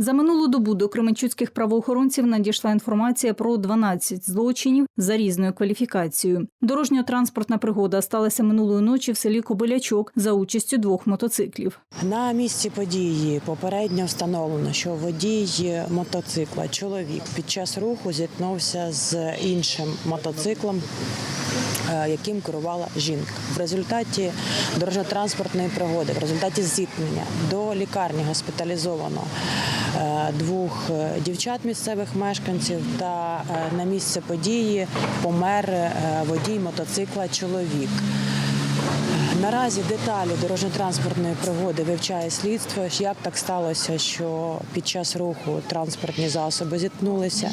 За минулу добу до кременчуцьких правоохоронців надійшла інформація про 12 злочинів за різною кваліфікацією. Дорожньо-транспортна пригода сталася минулої ночі в селі Кобилячок за участю двох мотоциклів. На місці події попередньо встановлено, що водій мотоцикла, чоловік, під час руху зіткнувся з іншим мотоциклом, яким керувала жінка. В результаті дорожньо-транспортної пригоди, в результаті зіткнення до лікарні госпіталізовано е, двох е, дівчат місцевих мешканців. Та е, на місце події помер е, водій мотоцикла чоловік. Наразі деталі дорожньо-транспортної пригоди вивчає слідство. Як так сталося, що під час руху транспортні засоби зіткнулися,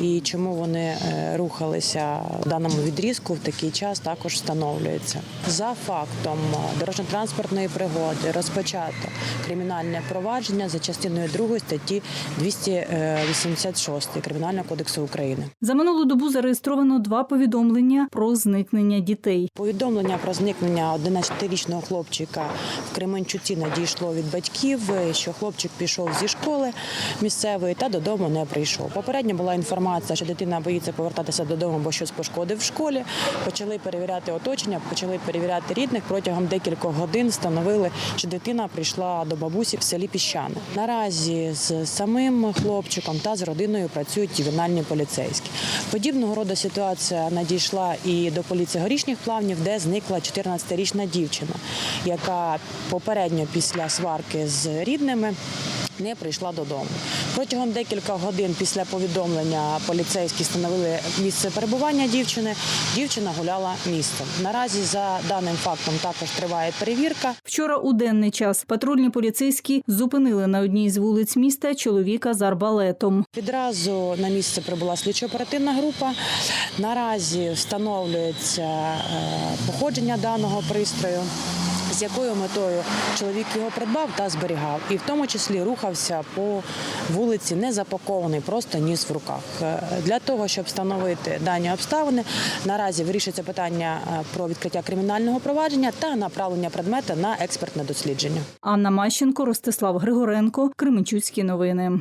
і чому вони е, рухалися в даному відрізку в такий час, також встановлюється. За фактом е, дорожньо-транспортної пригоди розпочато кримінальне провадження за частиною 2 статті 286 Кримінального кодексу України. За минулу добу зареєстровано два повідомлення про зникнення дітей. Повідомлення про зникнення 11-річного хлопчика в Кременчуці надійшло від батьків, що хлопчик пішов зі школи місцевої та додому не прийшов. Попередньо була інформація, що дитина боїться повертатися додому, бо щось пошкодив в школі. Почали перевіряти оточення, почали перевіряти рідних. Протягом декількох годин встановили, що дитина прийшла до бабусі в селі Піщане. Наразі з самим хлопчиком та з родиною працюють ювенальні поліцейські. Подібного роду ситуація надійшла і до поліції горішніх плавнів, де зникла 14-річна дівчина, яка попередньо після сварки з рідними. Не прийшла додому. Протягом декілька годин після повідомлення поліцейські встановили місце перебування дівчини. Дівчина гуляла містом. Наразі за даним фактом також триває перевірка. Вчора у денний час патрульні поліцейські зупинили на одній з вулиць міста чоловіка з арбалетом. Відразу на місце прибула слідчо-оперативна група. Наразі встановлюється е, походження даного пристрою. З якою метою чоловік його придбав та зберігав, і в тому числі рухався по вулиці не запакований, просто ніс в руках. Е, Для того щоб встановити дані обставини, наразі вирішується питання е, про відкриття кримінального провадження та направлення предмета на експертне дослідження. Анна Мащенко, Ростислав Григоренко, Кременчуцькі новини.